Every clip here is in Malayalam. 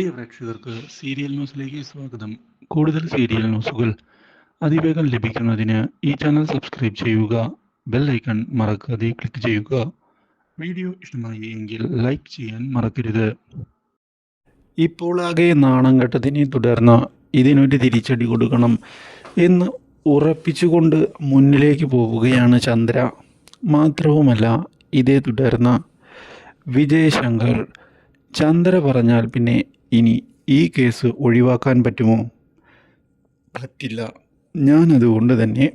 പ്രിയ പ്രേക്ഷകർക്ക് സീരിയൽ ന്യൂസിലേക്ക് സ്വാഗതം. കൂടുതൽ സീരിയൽ ന്യൂസുകൾ അതിവേഗം ലഭിക്കുന്നതിന് ഈ ചാനൽ സബ്സ്ക്രൈബ് ചെയ്യുക ബെൽ ഐക്കൺ മറക്കാതെ ക്ലിക്ക് ചെയ്യുക. വീഡിയോ ഇഷ്ടമായി എങ്കിൽ ലൈക്ക് ചെയ്യാൻ മറക്കരുത്. ഇപ്പോൾ ആകെ നാണം കെട്ടതിനെ തുടർന്ന് ഇതിനൊരു തിരിച്ചടി കൊടുക്കണം എന്ന് ഉറപ്പിച്ചുകൊണ്ട് മുന്നിലേക്ക് പോവുകയാണ് ചന്ദ്ര. മാത്രവുമല്ല ഇതേ തുടർന്ന് വിജയശങ്കർ ചന്ദ്ര പറഞ്ഞാൽ പിന്നെ ഇനി ഈ കേസ് ഒഴിവാക്കാൻ പറ്റുമോ? പറ്റില്ല. ഞാനതുകൊണ്ട് തന്നെ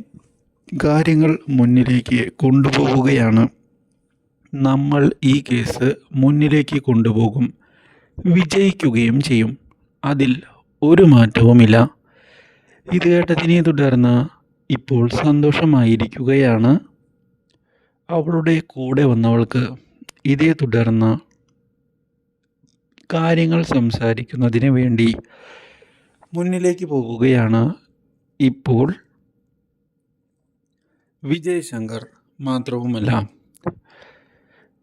കാര്യങ്ങൾ മുന്നിലേക്ക് കൊണ്ടുപോവുകയാണ്. നമ്മൾ ഈ കേസ് മുന്നിലേക്ക് കൊണ്ടുപോകും. വിജയിക്കുകയും ചെയ്യും. അതിൽ ഒരു മാറ്റവുമില്ല. ഇത് കേട്ടതിനെ തുടർന്ന് ഇപ്പോൾ സന്തോഷമായിരിക്കുകയാണ്. അവളുടെ കൂടെ വന്നവൾക്ക് ഇതേ തുടർന്ന് കാര്യങ്ങൾ സംസാരിക്കുന്നതിന് വേണ്ടി മുന്നിലേക്ക് പോകുകയാണ് ഇപ്പോൾ വിജയ് ശങ്കർ മാത്രവുമല്ല.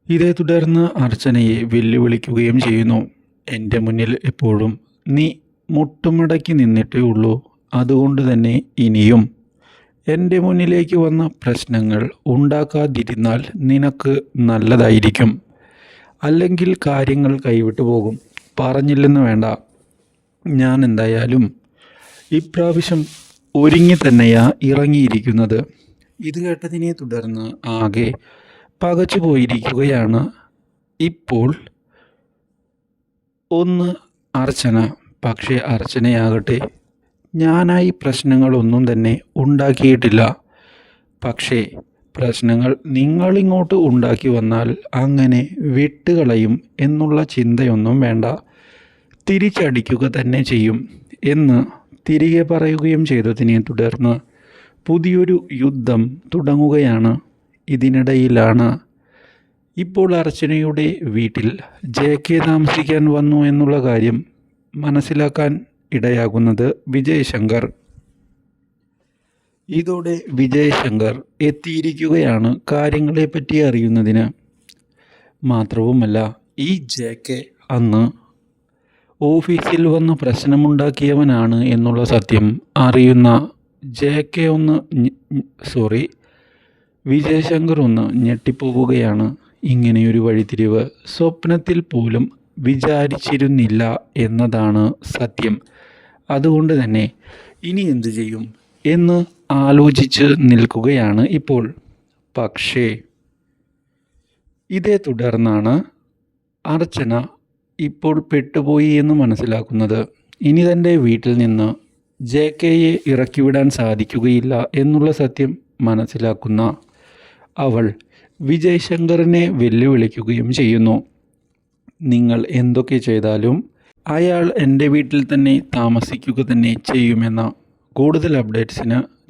ഇതേ തുടർന്ന് അർച്ചനയെ വെല്ലുവിളിക്കുകയും ചെയ്യുന്നു. എന്റെ മുന്നിൽ എപ്പോഴും നീ മുട്ടുമടക്കി നിന്നിട്ടേ ഉള്ളൂ. അതുകൊണ്ട് തന്നെ ഇനിയും എന്റെ മുന്നിലേക്ക് വന്ന പ്രശ്നങ്ങൾ ഉണ്ടാക്കാതിരുന്നാൽ നിനക്ക് നല്ലതായിരിക്കും. അല്ലെങ്കിൽ കാര്യങ്ങൾ കൈവിട്ടു പോകും. പറഞ്ഞില്ലെന്ന് വേണ്ട. ഞാൻ എന്തായാലും ഇപ്രാവശ്യം ഒരുങ്ങി തന്നെയാ ഇറങ്ങിയിരിക്കുന്നത്. ഇത് കേട്ടതിനെ തുടർന്ന് ആകെ പകച്ചു പോയിരിക്കുകയാണ് ഇപ്പോൾ ഒന്ന് അർച്ചന. പക്ഷേ അർച്ചനയാകട്ടെ ഞാനായി പ്രശ്നങ്ങളൊന്നും തന്നെ ഉണ്ടാക്കിയിട്ടില്ല. പക്ഷേ പ്രശ്നങ്ങൾ നിങ്ങളിങ്ങോട്ട് ഉണ്ടാക്കി വന്നാൽ അങ്ങനെ വിട്ടുകളയും എന്നുള്ള ചിന്തയൊന്നും വേണ്ട. തിരിച്ചടിക്കുക തന്നെ ചെയ്യും എന്ന് തിരികെ പറയുകയും ചെയ്തതിനെ തുടർന്ന് പുതിയൊരു യുദ്ധം തുടങ്ങുകയാണ് ഇതിനിടയിലാണ്. ഇപ്പോൾ അർച്ചനയുടെ വീട്ടിൽ ജെ കെ താമസിക്കാൻ വന്നു എന്നുള്ള കാര്യം മനസ്സിലാക്കാൻ ഇടയാകുന്നത് വിജയ് ശങ്കർ ഇതോടെ വിജയശങ്കർ എത്തിയിരിക്കുകയാണ് കാര്യങ്ങളെപ്പറ്റി അറിയുന്നതിന്. മാത്രവുമല്ല ഈ ജെ കെ അന്ന് ഓഫീസിൽ വന്ന് പ്രശ്നമുണ്ടാക്കിയവനാണ് എന്നുള്ള സത്യം അറിയുന്ന ജെ കെ ഒന്ന് സോറി വിജയശങ്കർ ഒന്ന് ഞെട്ടിപ്പോവുകയാണ് ഇങ്ങനെയൊരു വഴിത്തിരിവ് സ്വപ്നത്തിൽ പോലും വിചാരിച്ചിരുന്നില്ല എന്നതാണ് സത്യം. അതുകൊണ്ട് തന്നെ ഇനി എന്തു ചെയ്യും എന്ന് ആലോചിച്ച് നിൽക്കുകയാണ് ഇപ്പോൾ. പക്ഷേ ഇതേ തുടർന്നാണ് അർച്ചന ഇപ്പോൾ പെട്ടുപോയി എന്ന് മനസ്സിലാക്കുന്നത്. ഇനി തന്റെ വീട്ടിൽ നിന്ന് ജെ കെയെ ഇറക്കിവിടാൻ സാധിക്കുകയില്ല എന്നുള്ള സത്യം മനസ്സിലാക്കുന്ന അവൾ വിജയ് ശങ്കറിനെ വെല്ലുവിളിക്കുകയും ചെയ്യുന്നു. നിങ്ങൾ എന്തൊക്കെ ചെയ്താലും അയാൾ എന്റെ വീട്ടിൽ തന്നെ താമസിക്കുക തന്നെ ചെയ്യുമെന്ന കൂടുതൽ അപ്ഡേറ്റ്സിന്